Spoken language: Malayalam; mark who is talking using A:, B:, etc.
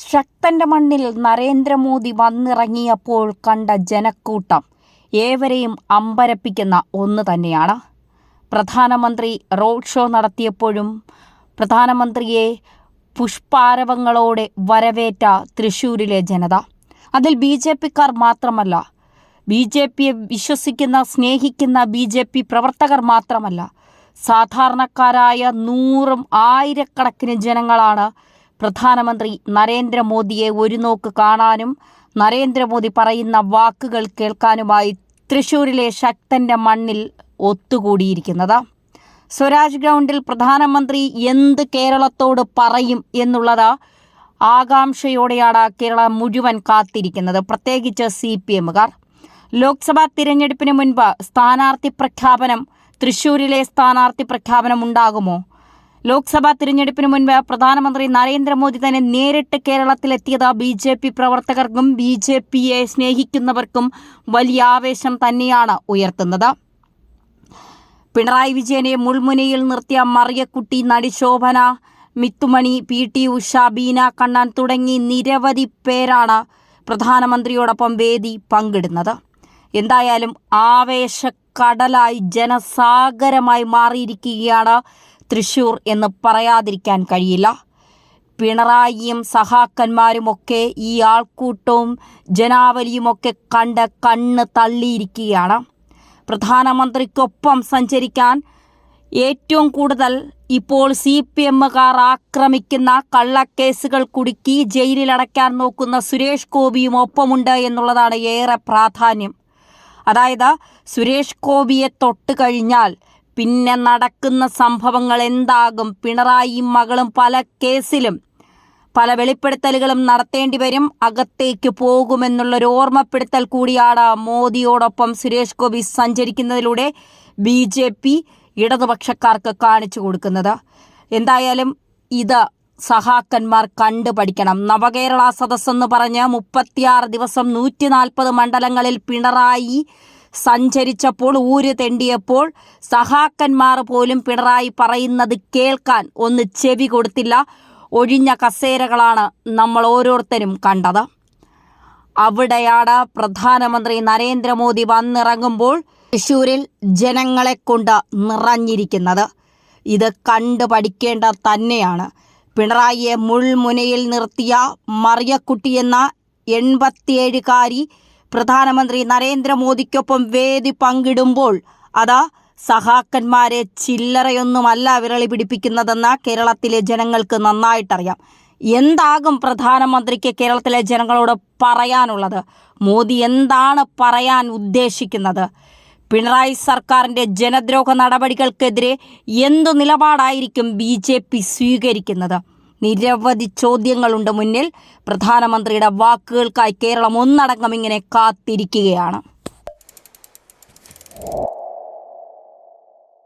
A: ശക്തന്റെ മണ്ണിൽ നരേന്ദ്രമോദി വന്നിറങ്ങിയപ്പോൾ കണ്ട ജനക്കൂട്ടം ഏവരെയും അമ്പരപ്പിക്കുന്ന ഒന്ന് തന്നെയാണ്. പ്രധാനമന്ത്രി റോഡ് ഷോ നടത്തിയപ്പോഴും പ്രധാനമന്ത്രിയെ പുഷ്പാരവങ്ങളോടെ വരവേറ്റ തൃശൂരിലെ ജനത. അതിൽ ബി ജെ പിക്കാർ മാത്രമല്ല ബി ജെ പിയെ വിശ്വസിക്കുന്ന സ്നേഹിക്കുന്ന ബി ജെ പി പ്രവർത്തകർ മാത്രമല്ല സാധാരണക്കാരായ നൂറും ആയിരക്കണക്കിന് ജനങ്ങളാണ് പ്രധാനമന്ത്രി നരേന്ദ്രമോദിയെ ഒരു നോക്ക് കാണാനും നരേന്ദ്രമോദി പറയുന്ന വാക്കുകൾ കേൾക്കാനുമായി തൃശൂരിലെ ശക്തന്റെ മണ്ണിൽ ഒത്തുകൂടിയിരിക്കുന്നത്. സ്വരാജ് ഗ്രൗണ്ടിൽ പ്രധാനമന്ത്രി എന്ത് കേരളത്തോട് പറയും എന്നുള്ളത് ആകാംക്ഷയോടെയാണ് കേരളം മുഴുവൻ കാത്തിരിക്കുന്നത്. പ്രത്യേകിച്ച് സി പി എമ്മുകാർ. ലോക്സഭാ തിരഞ്ഞെടുപ്പിന് മുൻപ് സ്ഥാനാർത്ഥി പ്രഖ്യാപനം തൃശൂരിലെ സ്ഥാനാർത്ഥി പ്രഖ്യാപനം ഉണ്ടാകുമോ? ലോക്സഭാ തിരഞ്ഞെടുപ്പിന് മുൻപ് പ്രധാനമന്ത്രി നരേന്ദ്രമോദി തന്നെ നേരിട്ട് കേരളത്തിലെത്തിയത് ബി ജെ പി പ്രവർത്തകർക്കും ബി ജെ പിയെ സ്നേഹിക്കുന്നവർക്കും വലിയ ആവേശം തന്നെയാണ് ഉയർത്തുന്നത്. പിണറായി വിജയനെ മുൾമുനയിൽ നിർത്തിയ മറിയക്കുട്ടി നടിശോഭന മിത്തുമണി പി ടി ഉഷ ബീന കണ്ണൻ തുടങ്ങി നിരവധി പേരാണ് പ്രധാനമന്ത്രിയോടൊപ്പം വേദി പങ്കിടുന്നത്. എന്തായാലും ആവേശക്കടലായി ജനസാഗരമായി മാറിയിരിക്കുകയാണ് തൃശൂർ എന്ന് പറയാതിരിക്കാൻ കഴിയില്ല. പിണറായിയും സഹാക്കന്മാരുമൊക്കെ ഈ ആൾക്കൂട്ടവും ജനാവലിയുമൊക്കെ കണ്ട് കണ്ണ് തള്ളിയിരിക്കുകയാണ്. പ്രധാനമന്ത്രിക്കൊപ്പം സഞ്ചരിക്കാൻ ഏറ്റവും കൂടുതൽ ഇപ്പോൾ സി പി എമ്മുകാർ ആക്രമിക്കുന്ന കള്ളക്കേസുകൾ കുടുക്കി ജയിലിലടയ്ക്കാൻ നോക്കുന്ന സുരേഷ് ഗോപിയും ഒപ്പമുണ്ട് എന്നുള്ളതാണ് ഏറെ പ്രാധാന്യം. അതായത് സുരേഷ് ഗോപിയെ തൊട്ട് കഴിഞ്ഞാൽ പിന്നെ നടക്കുന്ന സംഭവങ്ങൾ എന്താകും? പിണറായി മകളും പല കേസിലും പല വെളിപ്പെടുത്തലുകളും നടത്തേണ്ടി വരും. അകത്തേക്ക് പോകുമെന്നുള്ളൊരു ഓർമ്മപ്പെടുത്തൽ കൂടിയാണ് മോദിയോടൊപ്പം സുരേഷ് ഗോപി സഞ്ചരിക്കുന്നതിലൂടെ ബി ജെ പി ഇടതുപക്ഷക്കാർക്ക് കാണിച്ചു കൊടുക്കുന്നത്. എന്തായാലും ഇത് സഹാക്കന്മാർ കണ്ടു പഠിക്കണം നവകേരള സദസ്സെന്ന് പറഞ്ഞ് മുപ്പത്തിയാറ് ദിവസം നൂറ്റി നാൽപ്പത് മണ്ഡലങ്ങളിൽ പിണറായി സഞ്ചരിച്ചപ്പോൾ ഊര് തെണ്ടിയപ്പോൾ സഹാക്കന്മാർ പോലും പിണറായി പറയുന്നത് കേൾക്കാൻ ഒന്ന് ചെവി കൊടുത്തില്ല. ഒഴിഞ്ഞ കസേരകളാണ് നമ്മൾ ഓരോരുത്തരും കണ്ടത്. അവിടെയാണ് പ്രധാനമന്ത്രി നരേന്ദ്രമോദി വന്നിറങ്ങുമ്പോൾ തൃശ്ശൂരിൽ ജനങ്ങളെ കൊണ്ട് നിറഞ്ഞിരിക്കുന്നത്. ഇത് കണ്ടു പഠിക്കേണ്ട തന്നെയാണ്. പിണറായിയെ മുൾമുനയിൽ നിർത്തിയ മറിയക്കുട്ടി എന്ന എൺപത്തിയേഴുകാരി പ്രധാനമന്ത്രി നരേന്ദ്രമോദിക്കൊപ്പം വേദി പങ്കിടുമ്പോൾ അതാ സഹാക്കന്മാരെ ചില്ലറയൊന്നുമല്ല വിരളി പിടിപ്പിക്കുന്നതെന്ന് കേരളത്തിലെ ജനങ്ങൾക്ക് നന്നായിട്ടറിയാം. എന്താകും പ്രധാനമന്ത്രിക്ക് കേരളത്തിലെ ജനങ്ങളോട് പറയാനുള്ളത്? മോദി എന്താണ് പറയാൻ ഉദ്ദേശിക്കുന്നത്? പിണറായി സർക്കാരിന്റെ ജനദ്രോഹ നടപടികൾക്കെതിരെ എന്തു നിലപാടായിരിക്കും ബി സ്വീകരിക്കുന്നത്? നിരവധി ചോദ്യങ്ങളുണ്ട് മുന്നിൽ. പ്രധാനമന്ത്രിയുടെ വാക്കുകൾക്കായി കേരളം ഒന്നടങ്കം ഇങ്ങനെ കാത്തിരിക്കുകയാണ്.